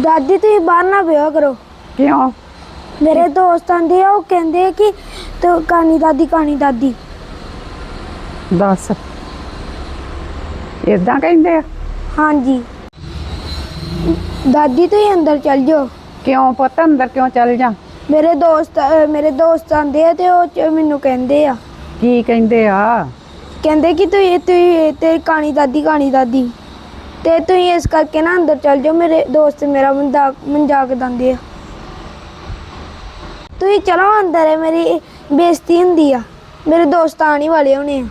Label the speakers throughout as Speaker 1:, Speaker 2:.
Speaker 1: ਦਾਦੀ ਤੁਸੀਂ ਬਾਹਰ ਨਾ ਵਿਆਹ ਕਰੋ।
Speaker 2: ਕਿਉਂ?
Speaker 1: ਮੇਰੇ ਦੋਸਤ ਆਂਦੇ ਆ ਉਹ ਕਹਿੰਦੇ ਕਿ ਤੂੰ ਕਹਾਣੀ ਦਾਦੀ ਕਹਾਣੀ ਦਾਦੀ।
Speaker 2: ਦੱਸ। ਇਦਾਂ ਕਹਿੰਦੇ ਆ?
Speaker 1: ਹਾਂਜੀ। ਦਾਦੀ ਤੁਸੀਂ ਅੰਦਰ ਚੱਲ ਜਾਓ।
Speaker 2: ਕਿਉਂ ਪੁੱਤ ਅੰਦਰ ਕਿਉਂ ਚੱਲ ਜਾ?
Speaker 1: ਮੇਰੇ ਦੋਸਤ ਅਹ ਮੇਰੇ ਦੋਸਤ ਆਂਦੇ ਆ ਤੇ ਉਹ ਚ- ਮੈਨੂੰ ਕਹਿੰਦੇ ਆ।
Speaker 2: ਕੀ ਕਹਿੰਦੇ ਆ?
Speaker 1: ਕਹਿੰਦੇ ਕਿ ਤੁਸੀਂ ਤੁਸੀਂ ਤੇ ਕਹਾਣੀ ਦਾਦੀ ਕਹਾਣੀ ਦਾਦੀ। ਤੇ ਤੁਸੀਂ ਇਸ ਕਰਕੇ ਨਾ ਅੰਦਰ ਚੱਲ ਜਾਓ ਮੇਰੇ ਦੋਸਤ ਮੇਰਾ ਮਜ਼ਾਕ ਮਜ਼ਾਕ ਉਡਾਉਂਦੇ ਆ। ਤੁਸੀਂ ਚਲੋ ਅੰਦਰ ਹੈ ਮੇਰੀ ਬੇਇੱਜ਼ਤੀ ਹੁੰਦੀ ਆ। ਮੇਰੇ ਦੋਸਤ ਆਉਣ ਹੀ ਵਾਲੇ ਹੋਣੇ ਆ।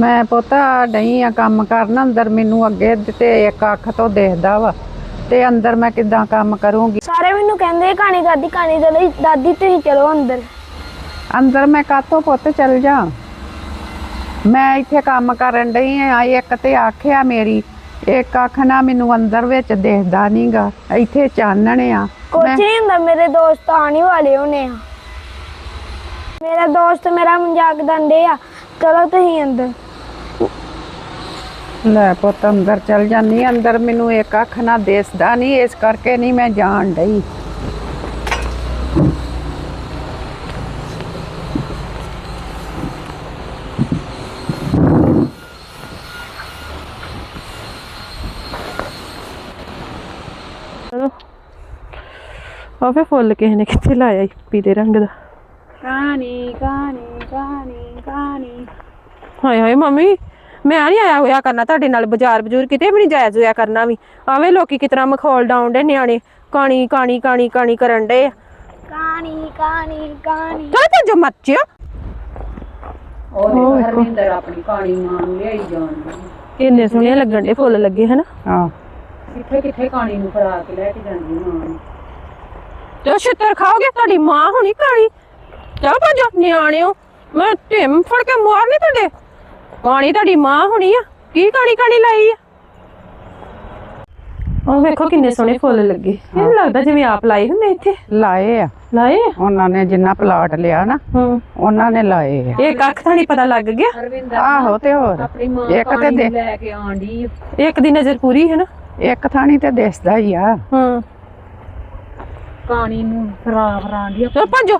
Speaker 2: ਮੈਂ ਪੁੱਤ ਨਹੀਂ ਆ ਕੰਮ ਕਰਨ ਅੰਦਰ ਮੈਨੂੰ ਅੱਗੇ ਤੇ ਇੱਕ ਅੱਖ ਤੋਂ ਦੇਖਦਾ ਵਾ। ਤੇ ਅੰਦਰ ਮੈਂ ਕਿੱਦਾਂ ਕੰਮ ਕਰੂੰਗੀ?
Speaker 1: ਸਾਰੇ ਮੈਨੂੰ ਕਹਿੰਦੇ ਕਹਾਣੀ ਦਾਦੀ ਕਹਾਣੀ ਦਾਦੀ ਦਾਦੀ ਤੁਸੀਂ ਚਲੋ ਅੰਦਰ।
Speaker 2: ਅੰਦਰ ਮੈਂ ਕਾਤੋਂ ਪੁੱਤ ਚੱਲ ਜਾ? ਮੈਂ ਇੱਥੇ ਕੰਮ ਕਰਨ ਡਈ ਆ ਇੱਕ ਤੇ ਆਖਿਆ ਮੇਰੀ ਇੱਕ ਅੱਖ ਨਾ ਮੈਨੂੰ ਅੰਦਰ ਵਿੱਚ ਦੇਖਦਾ ਨਹੀਂਗਾ ਇੱਥੇ ਚਾਨਣ ਆ। ਮੈਂ-
Speaker 1: ਨਹੀਂ ਹੁੰਦਾ ਮੇਰੇ ਦੋਸਤ ਆਉਣ ਹੀ ਵਾਲੇ ਹੋਣੇ ਆ। ਮੇਰਾ ਦੋਸਤ ਮੇਰਾ ਮਜ਼ਾਕ ਉਡਾਉਂਦੇ ਆ ਚਲੋ ਤੁਸੀਂ ਅੰਦਰ।
Speaker 2: ਲੈ ਪੁੱਤ ਅੰਦਰ ਚਲ ਜਾਂਦੀ ਅੰਦਰ ਮੈਨੂੰ ਇੱਕ ਅੱਖ ਨਾ ਦਿਸਦਾ ਨਹੀਂ ਇਸ ਕਰਕੇ ਨਹੀਂ ਮੈਂ ਜਾਣ ਡਈ।
Speaker 3: ਆ ਫੇ ਫੁੱਲ ਕਿਸੇ ਨੇ ਕਿੱਥੇ ਲਾਇਆ ਈ ਪੀਲੇ ਰੰਗ ਦਾ।
Speaker 2: ਕਹਾਣੀ ਕਹਾਣੀ ਕਹਾਣੀ ਕਹਾਣੀ।
Speaker 3: ਹਾਏ ਹਾਏ ਮੰਮੀ ਮੈਂ ਨਹੀਂ ਆਇਆ ਹੋਇਆ ਕਰਨਾ ਤੁਹਾਡੇ ਨਾਲ ਬਾਜ਼ਾਰ ਬਜੂਰ ਕਿਤੇ ਵੀ ਨਹੀਂ ਜਾਇਆ ਜੋਇਆ ਕਰਨਾ ਵੀ। ਆਵੇਂ ਲੋਕੀ ਕਿਤਨਾ ਮਖੌਲ ਡਾਉਣ ਦੇ ਨਿਆਣੇ ਕਾਣੀ ਕਾਣੀ ਕਾਣੀ ਕਾਣੀ ਕਰਨ ਦੇ
Speaker 1: ਕਹਾਣੀ ਕਹਾਣੀ ਕਹਾਣੀ।
Speaker 3: ਚਲ ਤੇ ਜੋ ਮੱਚਿਆ
Speaker 2: ਉਹਦੇ ਹਰਮਿੰਦਰ ਆਪਣੀ ਕਹਾਣੀ ਮਾਂ ਨੂੰ ਲਿਆਈ ਜਾਂਦੀ
Speaker 3: ਇੰਨੇ ਸੋਹਣੇ ਲੱਗਣ ਦੇ ਫੁੱਲ ਲੱਗੇ ਹਨਾ?
Speaker 2: ਹਾਂ। ਕਿੱਥੇ ਕਿੱਥੇ ਕਹਾਣੀ ਨੂੰ ਫੜਾ ਕੇ ਲੈ ਕੇ ਜਾਂਦੀ ਮਾਂ ਨੂੰ।
Speaker 3: ਤੇ ਛਿੱਤਰ ਖਾਓਗੇ ਤੁਹਾਡੀ ਮਾਂ ਹੋਣੀ ਕਾਣੀ ਚਲ ਭੱਜੋ ਨਿਆਣਿਓ ਮੈਂ ਢਿੰਮ ਫੜ ਕੇ ਮਾਰਨੀ ਤੁਹਾਡੇ। ਕਾਣੀ ਤੁਹਾਡੀ ਮਾਂ ਹੋਣੀ ਆ। ਕੀ ਕਾਣੀ ਕਾਣੀ ਲਾਈ ਆ? ਉਹ ਵੇਖੋ ਕਿੰਨੇ ਸੋਹਣੇ ਫੁੱਲ ਲੱਗੇ। ਇਹ ਲੱਗਦਾ ਜਿਵੇਂ ਆਪ ਲਾਏ ਹੁੰਦੇ ਇੱਥੇ।
Speaker 2: ਲਾਏ ਆ।
Speaker 3: ਲਾਏ ਆ?
Speaker 2: ਉਹਨਾਂ ਨੇ ਜਿੰਨਾ ਪਲਾਟ ਲਿਆ ਨਾ
Speaker 3: ਹੂੰ।
Speaker 2: ਉਹਨਾਂ ਨੇ ਲਾਏ ਆ।
Speaker 3: ਇੱਕ ਅੱਖ ਥਾਣੀ ਪਤਾ ਲੱਗ ਗਿਆ।
Speaker 2: ਆਹੋ ਤੇ ਹੋਰ। ਇੱਕ ਤੇ ਦੇ
Speaker 4: ਲੈ ਕੇ ਆਂਡੀ
Speaker 3: ਇੱਕ ਦੀ ਨਜ਼ਰ ਪੂਰੀ ਹੈ ਨਾ।
Speaker 2: ਇੱਕ ਥਾਣੀ ਤੇ ਦਿਸਦਾ ਹੀ ਆ।
Speaker 3: ਹਾਂ।
Speaker 4: ਕਾਣੀ ਨੂੰ ਫਰਾ ਫਰਾਂਦੀ
Speaker 3: ਚਲ ਭੱਜੋ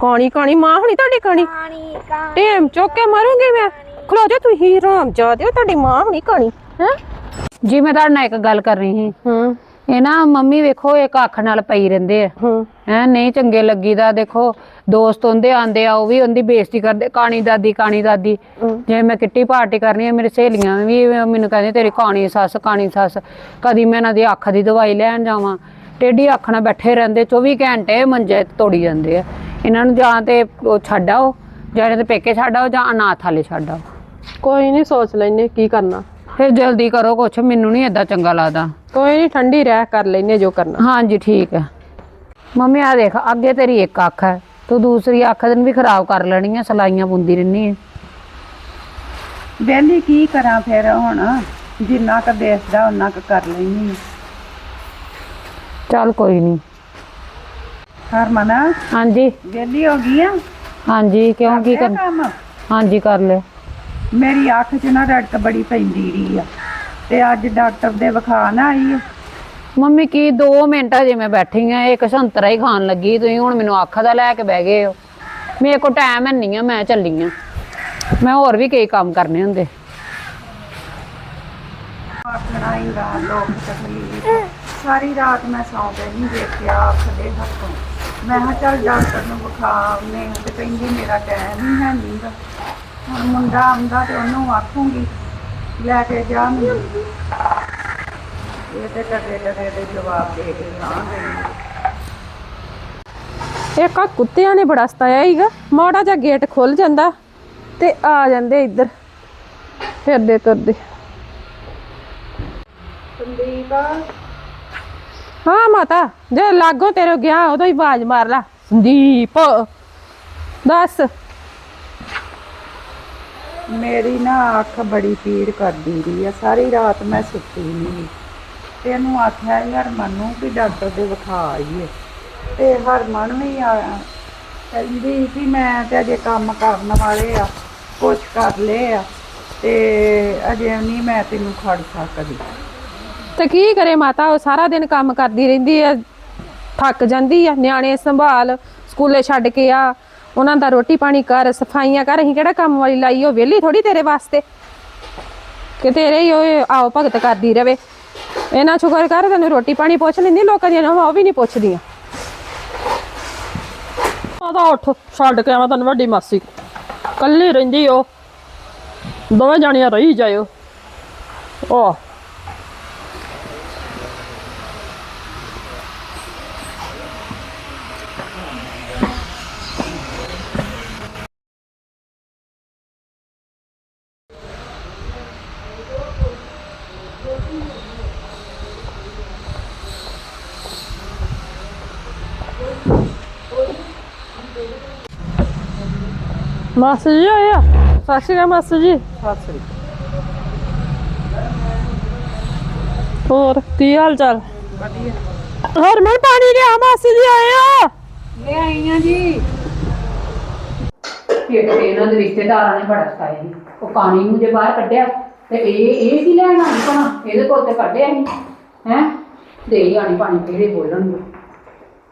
Speaker 3: ਕਾਣੀ ਕਾਣੀ ਮਾਂ ਹੋਣੀ ਤੁਹਾਡੀ ਕਾਣੀ। ਟੇਮ ਚੁੱਕ ਕੇ ਮਾਰੂੰਗੀ ਮੈਂ? ਖਲੋ ਜਾ ਤੁਸੀਂ ਰਾਮ ਜਾ ਦਿਓ ਤੁਹਾਡੀ ਮਾਂ ਹੋਣੀ ਕਾਣੀ। ਹੈ?
Speaker 5: ਜੀ ਮੈਂ ਤੁਹਾਡੇ ਨਾਲ ਇੱਕ ਗੱਲ ਕਰ ਰਹੀ ਸੀ।
Speaker 3: ਹੂੰ।
Speaker 5: ਇਹ ਨਾ ਮੰਮੀ ਵੇਖੋ ਇੱਕ ਅੱਖ ਨਾਲ ਪਈ ਰਹਿੰਦੇ ਆ।
Speaker 3: ਹੂੰ।
Speaker 5: ਹੈ ਨਹੀਂ ਚੰਗੇ ਲੱਗੀਦਾ ਦੇਖੋ ਦੋਸਤ ਹੁੰਦੇ ਆਂਦੇ ਆ ਉਹ ਵੀ ਉਹਦੀ ਬੇਇੱਜ਼ਤੀ ਕਰਦੇ ਕਾਣੀ ਦਾਦੀ ਕਾਣੀ ਦਾਦੀ। ਜੇ ਮੈਂ ਕਿੱਟੀ ਪਾਰਟੀ ਕਰਨੀ ਹੈ ਮੇਰੀ ਸਹੇਲੀਆਂ ਵੀ ਮੈਨੂੰ ਕਹਿੰਦੇ ਤੇਰੀ ਕਾਣੀ ਸੱਸ ਕਾਣੀ ਸੱਸ ਕਦੀ ਮੈਂ ਇਹਨਾਂ ਦੀ ਅੱਖ ਦੀ ਦਵਾਈ ਲੈਣ ਜਾਵਾਂ। ਟੇਢੀ ਅੱਖ ਨਾਲ ਬੈਠੇ ਰਹਿੰਦੇ 24 ਘੰਟੇ ਮੰਜੇ ਤੋੜੀ ਜਾਂਦੇ ਆ। ਇਹਨਾਂ ਨੂੰ ਜਾਂ ਤੇ ਛੱਡ ਆਓ ਜਾਂ ਇਹਨਾਂ ਦੇ ਪੇਕੇ ਛੱਡ ਆਓ ਜਾਂ ਅਨਾਥ ਹਾਲੇ ਛੱਡ ਆਓ।
Speaker 3: ਕੋਈ ਨਹੀਂ ਸੋਚ ਲੈਨੇ ਕੀ ਕਰਨਾ।
Speaker 5: ਫਿਰ ਜਲਦੀ ਕਰੋ ਕੁਛ ਮੈਨੂੰ ਨਹੀਂ ਏਦਾਂ ਚੰਗਾ ਲੱਗਦਾ।
Speaker 3: ਕੋਈ ਨਹੀਂ ਠੰਡੀ ਰਹਿ ਕਰ ਲੈਨੇ ਜੋ ਕਰਨਾ।
Speaker 5: ਹਾਂਜੀ ਠੀਕ ਹੈ। ਮੰਮੀ ਆ ਦੇਖ ਅੱਗੇ ਤੇਰੀ ਇੱਕ ਅੱਖ ਹੈ। ਤੂੰ ਦੂਸਰੀ ਅੱਖ ਦਿਨ ਵੀ ਖਰਾਬ ਕਰ ਲੈਣੀ ਹੈ ਸਲਾਈਆਂ ਬੁੰਦੀ ਰਹਿਣੀ ਹੈ
Speaker 2: ਬੇਲੀ ਕੀ ਕਰਾਂ ਫਿਰ ਹੁਣ? ਜਿੰਨਾ ਕ ਦਿਸਦਾ ਉਹਨਾਂ ਕ ਕਰ ਲੈਣੀ
Speaker 5: ਚੱਲ ਕੋਈ ਨਹੀਂ
Speaker 2: ਹਰਮਨ
Speaker 5: ਹਾਂਜੀ।
Speaker 2: ਵੇਲੀ ਹੋ ਗਈ ਆ?
Speaker 5: ਹਾਂਜੀ ਕਿਉਂ ਕੀ
Speaker 2: ਕਰ
Speaker 5: ਕਰ
Speaker 2: ਕੰਮ?
Speaker 5: ਹਾਂਜੀ ਕਰ ਲੈ
Speaker 2: ਮੇਰੀ ਅੱਖ 'ਚ ਨਾ ਰੜਕ ਬੜੀ ਪੈਂਦੀ ਰਹੀ ਆ। ਤੇ ਅੱਜ ਡਾਕਟਰ ਦੇ ਵਿਖਾ ਨਾ ਆਈ ਆ।
Speaker 5: ਮੰਮੀ ਕੀ 2 ਮਿੰਟ ਹਜੇ ਮੈਂ ਬੈਠੀ ਆ ਇੱਕ ਸੰਤਰਾ ਹੀ ਖਾਣ ਲੱਗੀ ਤੁਸੀਂ ਹੁਣ ਮੈਨੂੰ ਅੱਖ ਦਾ ਲੈ ਕੇ ਬਹਿ ਗਏ ਹੋ। ਮੇਰੇ ਕੋਲ ਟਾਈਮ ਹੈ ਨਹੀਂ ਆ ਮੈਂ ਚੱਲੀ ਆ। ਮੈਂ ਹੋਰ ਵੀ ਕਈ ਕੰਮ ਕਰਨੇ ਹੁੰਦੇ।
Speaker 2: ਆਖਣਾ ਹੀ ਗਾ ਲੋਕ ਤਕਲੀਫ ਸਾਰੀ ਰਾਤ ਮੈਂ ਸੌਂ ਕੇ ਨਹੀਂ ਦੇਖਿਆ ਦੇ ਹੱਥੋਂ। ਮੈਂ ਕਿਹਾ ਚੱਲ ਡਾਕਟਰ ਨੂੰ ਵਿਖਾ ਹਾਂ ਤੇ ਕਹਿੰਦੀ ਮੇਰਾ ਟਾਈਮ ਹੀ ਹੈ ਨਹੀਂ ਹੁਣ ਮੁੰਡਾ ਆਉਂਦਾ ਤੇ ਉਹਨੂੰ ਆਖੂੰਗੀ ਲੈ ਕੇ ਜਾ ਮੈਨੂੰ। ਇਹ ਤੇ ਟਕੇ ਟਕੇ ਦੇ ਜਵਾਬ ਦੇ ਕੇ ਨਾ ਗਈ।
Speaker 3: ਇੱਕ ਆ ਕੁੱਤਿਆਂ ਨੇ ਬੜਾ ਸਤਾਇਆ ਹੀਗਾ। ਮਾੜਾ ਜਿਹਾ ਗੇਟ ਖੁੱਲ ਜਾਂਦਾ ਤੇ ਆ ਜਾਂਦੇ ਇੱਧਰ ਫਿਰਦੇ ਤੁਰਦੇ।
Speaker 2: ਸੰਦੀਪ।
Speaker 3: ਹਾਂ ਮਾਤਾ, ਜੇ ਲਾਗੋ ਤੇਰੇ ਗਿਆ ਉਦੋਂ ਹੀ ਆਵਾਜ਼ ਮਾਰ ਲਾ। ਸੰਦੀਪ, ਦੱਸ।
Speaker 2: ਮੇਰੀ ਨਾ ਅੱਖ ਬੜੀ ਪੀੜ ਕਰਦੀ ਰਹੀ ਆ, ਸਾਰੀ ਰਾਤ ਮੈਂ ਸੁੱਤੀ ਨਹੀਂ ਤੇ ਇਹਨੂੰ ਆਖਿਆ ਯਾਰ ਨੂੰ ਵੀ ਡਾਕਟਰ ਦੇ ਵਿਖਾ ਆਈਏ। ਤੇ ਹਰਮਨ ਵੀ ਆ, ਕਹਿੰਦੀ ਕਿ ਮੈਂ ਤੇ ਅਜੇ ਕੰਮ ਕਰਨ ਵਾਲੇ ਆ, ਕੁਛ ਕਰ ਲਏ ਆ, ਤੇ ਅਜੇ ਨਹੀਂ ਮੈਂ ਤੈਨੂੰ ਖੜ ਸਕਦੀ।
Speaker 3: ਤੇ ਕੀ ਕਰੇ ਮਾਤਾ? ਉਹ ਸਾਰਾ ਦਿਨ ਕੰਮ ਕਰਦੀ ਰਹਿੰਦੀ ਆ, ਥੱਕ ਜਾਂਦੀ ਆ, ਨਿਆਣੇ ਸੰਭਾਲ, ਸਕੂਲੇ ਛੱਡ ਕੇ ਆ, ਉਹਨਾਂ ਦਾ ਰੋਟੀ ਪਾਣੀ ਕਰ, ਸਫਾਈਆਂ ਕਰ, ਅਸੀਂ ਕਿਹੜਾ ਕੰਮ ਵਾਲੀ ਲਾਈ ਉਹ ਵਿਹਲੀ ਥੋੜੀ ਤੇਰੇ ਵਾਸਤੇ? ਕਿ ਤੇਰੇ ਹੀ ਉਹ ਆਓ ਭਗਤ ਕਰਦੀ ਰਵੇ। ਇਹਨਾਂ ਸ਼ੁਕਰ ਕਰ, ਤੈਨੂੰ ਰੋਟੀ ਪਾਣੀ ਪੁੱਛ ਲੈਂਦੀ, ਲੋਕਾਂ ਦੀਆਂ ਨਵਾਂ ਉਹ ਵੀ ਨਹੀਂ ਪੁੱਛਦੀਆਂ। ਆਦਾ ਉੱਠ, ਛੱਡ ਕੇ ਆਵਾਂ ਤੈਨੂੰ ਵੱਡੀ ਮਾਸੀ ਕੱਲੀ। ਰਹਿੰਦੀ ਉਹ। ਦੋਵੇਂ ਜਾਣੀਆਂ ਰਹੀ ਜਾਇਓ। ਉਹ ਮਾਸੀ ਜੀ ਆਇਆ ਸਤਿ ਸ਼੍ਰੀ ਅਕਾਲ ਮਾਸੀ ਜੀ ਹੋਰ ਕੀ ਹਾਲ ਚਾਲ? ਵਧੀਆ ਹੋਰ ਮੈਂ ਪਾਣੀ ਲਿਆ ਮਾਸੀ ਜੀ ਆਇਆ
Speaker 5: ਲੈ ਆਈਆਂ ਜੀ। ਇੱਕ ਤੇ ਇਹਨਾਂ ਦੇ ਰਿਸ਼ਤੇਦਾਰਾਂ ਨੇ ਬੜਾ ਸਤਾਇਆ ਉਹ ਕਾਣੀ ਨੂੰ ਜੇ ਬਾਹਰ ਕੱਢਿਆ ਤੇ ਇਹ ਇਹ ਕੀ ਲੈਣ ਆਈ ਭਣਾ ਇਹਦੇ ਕੋਲ ਤੇ ਕੱਢਿਆ ਸੀ ਹੈ? ਦੇ ਆਣੀ ਪਾਣੀ ਕਿਹੜੇ ਬੋਲਣਗੇ?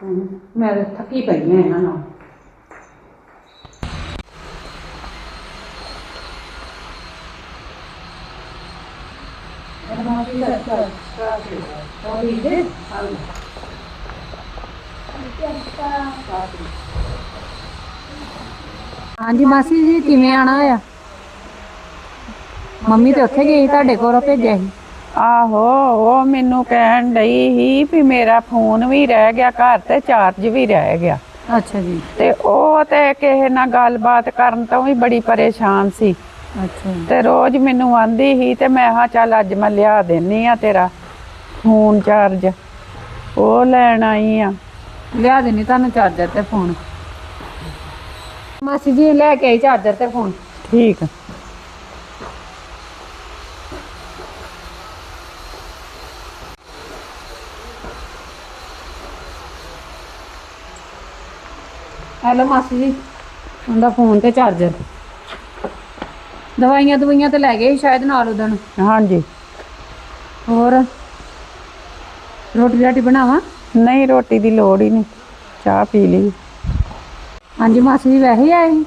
Speaker 5: ਹਮ, ਮੈਂ ਤਾਂ ਥੱਕੀ ਪਈ ਆ ਇਹਨਾਂ ਨਾਲ। ਹਾਂਜੀ ਮਾਸੀ ਜੀ ਕਿਵੇਂ ਆਣਾ ਆ? ਮੰਮੀ ਤੇ ਉੱਥੇ ਗਈ ਤੁਹਾਡੇ ਕੋਲ ਭੇਜਿਆ ਸੀ?
Speaker 2: ਆਹੋ ਉਹ ਮੈਨੂੰ ਕਹਿਣ ਡਈ ਸੀ ਵੀ ਮੇਰਾ ਫੋਨ ਵੀ ਰਹਿ ਗਿਆ ਘਰ ਤੇ ਚਾਰਜ ਵੀ ਰਹਿ ਗਿਆ।
Speaker 5: ਅੱਛਾ ਜੀ।
Speaker 2: ਤੇ ਉਹ ਤੇ ਕਿਸੇ ਨਾਲ ਗੱਲਬਾਤ ਕਰਨ ਤੋਂ ਵੀ ਬੜੀ ਪਰੇਸ਼ਾਨ ਸੀ।
Speaker 5: ਅੱਛਾ।
Speaker 2: ਤੇ ਰੋਜ਼ ਮੈਨੂੰ ਆਂਦੀ ਸੀ ਤੇ ਮੈਂ ਹਾਂ ਚੱਲ ਅੱਜ ਮੈਂ ਲਿਆ ਦੇਣੀ ਆ ਤੇਰਾ ਫੋਨ ਚਾਰਜ। ਉਹ ਲੈਣ ਆਈ ਆ।
Speaker 5: ਲਿਆ ਦੇਣੀ ਤੁਹਾਨੂੰ ਚਾਰਜਰ ਤੇ ਫੋਨ। ਮਾਸੀ ਜੀ ਲੈ ਕੇ ਆਈ ਚਾਰਜਰ ਤੇ ਫੋਨ।
Speaker 2: ਠੀਕ। ਆ।
Speaker 5: ਹੈਲੋ ਮਾਸੀ ਜੀ ਉਹਦਾ ਫੋਨ ਤੇ ਚਾਰਜਰ। ਦਵਾਈਆਂ ਦਵਾਈਆਂ ਤੇ ਲੈ ਗਏ ਸੀ ਸ਼ਾਇਦ ਨਾਲ ਉਦਣ
Speaker 2: ਹਾਂਜੀ।
Speaker 5: ਹੋਰ? ਰੋਟੀ ਰਾਟੀ ਬਣਾਵਾਂ?
Speaker 2: ਨਹੀਂ ਰੋਟੀ ਦੀ ਲੋੜ ਹੀ ਨਹੀਂ। ਚਾਹ ਪੀ ਲਈ।
Speaker 5: ਹਾਂਜੀ ਮਾਸੀ ਜੀ ਵੈਸੇ ਹੀ ਆਏ ਸੀ?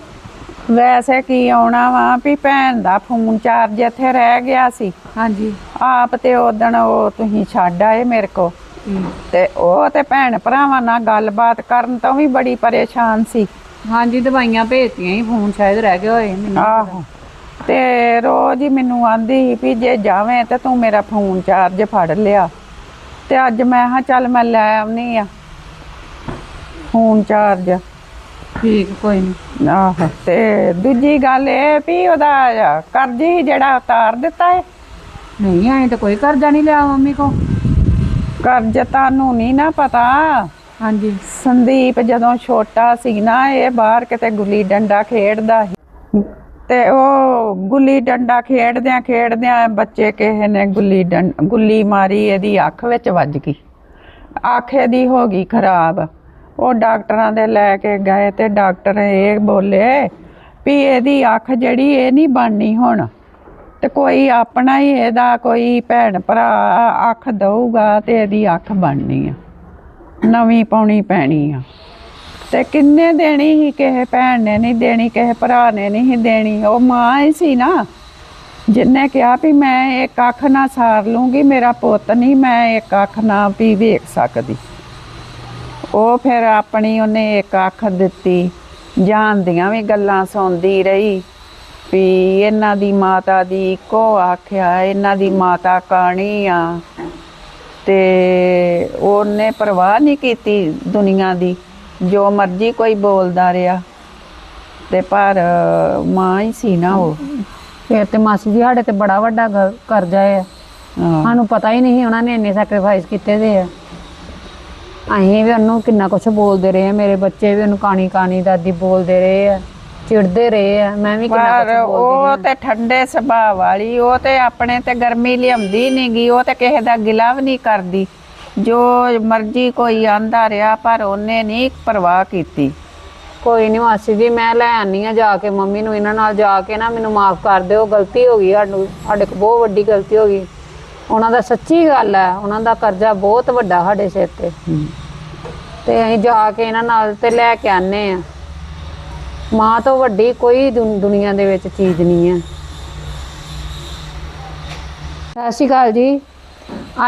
Speaker 2: ਵੈਸੇ ਕੀ ਆਉਣਾ ਵਾ ਵੀ ਭੈਣ ਦਾ ਫੋਨ ਚਾਰਜ ਇੱਥੇ ਰਹਿ ਗਿਆ ਸੀ।
Speaker 5: ਹਾਂਜੀ।
Speaker 2: ਆਪ ਤੇ ਉਦਣ ਉਹ ਤੁਸੀਂ ਛੱਡ ਆਏ ਮੇਰੇ ਕੋ। ਤੇ ਉਹ ਤੇ ਭੈਣ ਭਰਾਵਾਂ ਨਾਲ ਗੱਲਬਾਤ ਕਰਨ ਤੋਂ ਵੀ ਬੜੀ ਪਰੇਸ਼ਾਨ ਸੀ।
Speaker 5: ਹਾਂਜੀ ਦਵਾਈਆਂ ਭੇਜਤੀਆਂ ਸੀ ਫੋਨ ਸ਼ਾਇਦ ਰਹਿ ਗਿਆ ਹੋਏ ਮੈਨੂੰ
Speaker 2: ਆਹੋ। ਤੇ ਰੋਜ਼ ਹੀ ਮੈਨੂੰ ਆਂਦੀ ਸੀ ਵੀ ਜੇ ਜਾਵੇਂ ਤੇ ਤੂੰ ਮੇਰਾ ਫੋਨ ਚਾਰਜ ਫੜ ਲਿਆ। ਤੇ ਅੱਜ ਮੈਂ ਹਾਂ ਚੱਲ ਮੈਂ ਲੈ ਆਉਣੀ ਆ। ਫੋਨ ਚਾਰਜ
Speaker 5: ਠੀਕ ਕੋਈ ਨਹੀਂ
Speaker 2: ਆਹੋ ਤੇ ਦੂਜੀ ਗੱਲ ਇਹ ਵੀ ਉਹਦਾ ਕਰਜ਼ ਜਿਹੜਾ ਉਤਾਰ ਦਿੱਤਾ ਹੈ
Speaker 5: ਨਹੀਂ ਆਏ ਤਾਂ ਕੋਈ ਕਰਜ਼ਾ ਨਹੀਂ ਲਿਆ ਮੰਮੀ ਕੋ।
Speaker 2: ਕਰਜ਼ ਤੁਹਾਨੂੰ ਨਹੀਂ ਨਾ ਪਤਾ।
Speaker 5: ਹਾਂਜੀ।
Speaker 2: ਸੰਦੀਪ ਜਦੋਂ ਛੋਟਾ ਸੀ ਨਾ ਇਹ ਬਾਹਰ ਕਿਤੇ ਗੁੱਲੀ ਡੰਡਾ ਖੇਡਦਾ ਸੀ। ਤੇ ਉਹ ਗੁੱਲੀ ਡੰਡਾ ਖੇਡਦਿਆਂ ਖੇਡਦਿਆਂ ਬੱਚੇ ਕਿਸੇ ਨੇ ਗੁੱਲੀ ਡੰਡ ਗੁੱਲੀ ਮਾਰੀ, ਇਹਦੀ ਅੱਖ ਵਿੱਚ ਵੱਜ ਗਈ। ਅੱਖ ਇਹਦੀ ਹੋ ਗਈ ਖਰਾਬ। ਉਹ ਡਾਕਟਰਾਂ ਦੇ ਲੈ ਕੇ ਗਏ ਤੇ ਡਾਕਟਰ ਇਹ ਬੋਲੇ ਵੀ ਇਹਦੀ ਅੱਖ ਜਿਹੜੀ ਇਹ ਨਹੀਂ ਬਣਨੀ ਹੁਣ। ਤੇ ਕੋਈ ਆਪਣਾ ਹੀ ਇਹਦਾ ਕੋਈ ਭੈਣ ਭਰਾ ਅੱਖ ਦਊਗਾ ਤੇ ਇਹਦੀ ਅੱਖ ਬਣਨੀ ਆ। ਨਵੀਂ ਪਾਉਣੀ ਪੈਣੀ ਆ। ਤੇ ਕਿੰਨੇ ਦੇਣੀ ਸੀ? ਕਿਸੇ ਭੈਣ ਨੇ ਨਹੀਂ ਦੇਣੀ, ਕਿਸੇ ਭਰਾ ਨੇ ਨਹੀਂ ਸੀ ਦੇਣੀ। ਉਹ ਮਾਂ ਹੀ ਸੀ ਨਾ। ਜਿੰਨੇ ਕਿਹਾ ਵੀ ਮੈਂ ਇੱਕ ਅੱਖ ਨਾ ਸਾਰ ਲੂੰਗੀ, ਮੇਰਾ ਪੁੱਤ ਨਹੀਂ, ਮੈਂ ਇੱਕ ਅੱਖ ਨਾ ਵੀ ਵੇਖ ਸਕਦੀ। ਉਹ ਫਿਰ ਆਪਣੀ ਉਹਨੇ ਇੱਕ ਅੱਖ ਦਿੱਤੀ। ਜਾਣਦੀਆਂ ਵੀ ਗੱਲਾਂ ਸੁਣਦੀ ਰਹੀ ਵੀ ਇਹਨਾਂ ਦੀ ਮਾਤਾ ਦੀ ਕੋ ਆਖਿਆ ਇਹਨਾਂ ਦੀ ਮਾਤਾ ਕਾਣੀ ਆ। ਤੇ ਉਹਨੇ ਪਰਵਾਹ ਨਹੀਂ ਕੀਤੀ ਦੁਨੀਆ ਦੀ। ਜੋ ਮਰਜ਼ੀ ਕੋਈ ਬੋਲਦਾ ਰਿਹਾ। ਤੇ ਪਰ ਮਾਂ ਹੀ ਸੀ ਨਾ ਉਹ।
Speaker 5: ਫਿਰ ਤੇ ਮਾਸੀ ਜੀ ਸਾਡੇ ਤੇ ਬੜਾ ਵੱਡਾ ਗ- ਕਰਜ਼ਾ ਹੈ
Speaker 2: ਹਾਂ।
Speaker 5: ਸਾਨੂੰ ਪਤਾ ਹੀ ਨਹੀਂ ਉਹਨਾਂ ਨੇ ਇੰਨੇ ਸੈਕਰੀਫਾਈਸ ਕੀਤੇ ਦੇ ਆ। ਅਸੀਂ ਵੀ ਉਹਨੂੰ ਕਿੰਨਾ ਕੁਛ ਬੋਲਦੇ ਰਹੇ ਆ ਮੇਰੇ ਬੱਚੇ ਵੀ ਉਹਨੂੰ ਕਾਣੀ ਕਾਣੀ ਦਾਦੀ ਬੋਲਦੇ ਰਹੇ ਆ ਚਿੜਦੇ ਰਹੇ ਆ। ਮੈਂ ਵੀ ਕਿੰਨਾ
Speaker 2: ਪਰ
Speaker 5: ਕੁਛ ਬੋਲਦੀ
Speaker 2: ਉਹ ਤੇ ਠੰਡੇ ਸੁਭਾਅ ਵਾਲੀ ਉਹ ਤੇ ਆਪਣੇ ਤੇ ਗਰਮੀ ਲਿਆਉਂਦੀ ਨਹੀਂਗੀ ਉਹ ਤੇ ਕਿਸੇ ਦਾ ਗਿਲਾ ਵੀ ਨਹੀਂ ਕਰਦੀ। ਜੋ ਮਰਜ਼ੀ ਕੋਈ ਆਂਦਾ ਰਿਹਾ ਪਰ ਉਹਨੇ ਨਹੀਂ ਪਰਵਾਹ ਕੀਤੀ।
Speaker 5: ਕੋਈ ਨਹੀਂ ਮਾਸੀ ਜੀ ਮੈਂ ਲੈ ਆਨੀ ਆ ਜਾ ਕੇ ਮੰਮੀ ਨੂੰ ਇਹਨਾਂ ਨਾਲ ਜਾ ਕੇ ਨਾ ਮੈਨੂੰ ਮਾਫ ਕਰ ਦਿਓ ਗਲਤੀ ਹੋ ਗਈ ਸਾਨੂੰ ਸਾਡੇ ਕੋਲ ਬਹੁਤ ਵੱਡੀ ਗਲਤੀ ਹੋ ਗਈ। ਉਹਨਾਂ ਦਾ ਸੱਚੀ ਗੱਲ ਹੈ ਉਹਨਾਂ ਦਾ ਕਰਜ਼ਾ ਬਹੁਤ ਵੱਡਾ ਸਾਡੇ ਸਿਰ ਤੇ। ਤੇ ਅਸੀਂ ਜਾ ਕੇ ਇਹਨਾਂ ਨਾਲ ਤੇ ਲੈ ਕੇ ਆਨੇ ਆ। ਮਾਂ ਤੋਂ ਵੱਡੀ ਕੋਈ ਦੁਨ- ਦੁਨੀਆ ਦੇ ਵਿੱਚ ਚੀਜ਼ ਨਹੀਂ ਹੈ ਸਤਿ ਸ਼੍ਰੀ ਅਕਾਲ ਜੀ।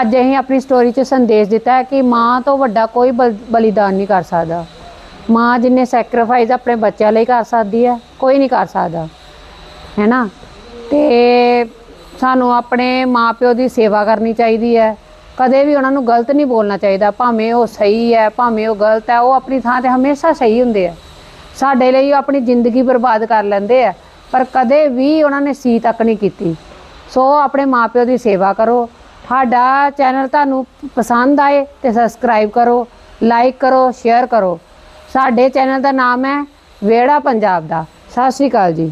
Speaker 5: ਅੱਜ ਅਸੀਂ ਆਪਣੀ ਸਟੋਰੀ 'ਚ ਸੰਦੇਸ਼ ਦਿੱਤਾ ਹੈ ਕਿ ਮਾਂ ਤੋਂ ਵੱਡਾ ਕੋਈ ਬਲ- ਬਲੀਦਾਨ ਨਹੀਂ ਕਰ ਸਕਦਾ। ਮਾਂ ਜਿੰਨੇ ਸੈਕਰੀਫਾਈਸ ਆਪਣੇ ਬੱਚਿਆਂ ਲਈ ਕਰ ਸਕਦੀ ਹੈ, ਕੋਈ ਨਹੀਂ ਕਰ ਸਕਦਾ। ਹੈ ਨਾ ਤੇ ਸਾਨੂੰ ਆਪਣੇ ਮਾਪਿਓ ਦੀ ਸੇਵਾ ਕਰਨੀ ਚਾਹੀਦੀ ਹੈ। ਕਦੇ ਵੀ ਉਹਨਾਂ ਨੂੰ ਗਲਤ ਨਹੀਂ ਬੋਲਣਾ ਚਾਹੀਦਾ, ਭਾਵੇਂ ਉਹ ਸਹੀ ਹੈ, ਭਾਵੇਂ ਉਹ ਗਲਤ ਹੈ, ਉਹ ਆਪਣੀ ਥਾਂ ਤੇ ਹਮੇਸ਼ਾ ਸਹੀ ਹੁੰਦੇ ਆ। ਸਾਡੇ ਲਈ ਉਹ ਆਪਣੀ ਜ਼ਿੰਦਗੀ ਬਰਬਾਦ ਕਰ ਲੈਂਦੇ ਆ, ਪਰ ਕਦੇ ਵੀ ਉਹਨਾਂ ਨੇ ਸੀ ਤੱਕ ਨਹੀਂ ਕੀਤੀ। ਸੋ ਆਪਣੇ ਮਾਪਿਓ ਦੀ ਸੇਵਾ ਕਰੋ ਸਾਡਾ ਚੈਨਲ ਤੁਹਾਨੂੰ ਪਸੰਦ ਆਏ ਤੇ ਸਬਸਕ੍ਰਾਈਬ ਕਰੋ ਲਾਈਕ ਕਰੋ ਸ਼ੇਅਰ ਕਰੋ। ਸਾਡੇ ਚੈਨਲ ਦਾ ਨਾਮ ਹੈ ਵੇੜਾ ਪੰਜਾਬ ਦਾ। ਸਤਿ ਸ਼੍ਰੀ ਅਕਾਲ ਜੀ।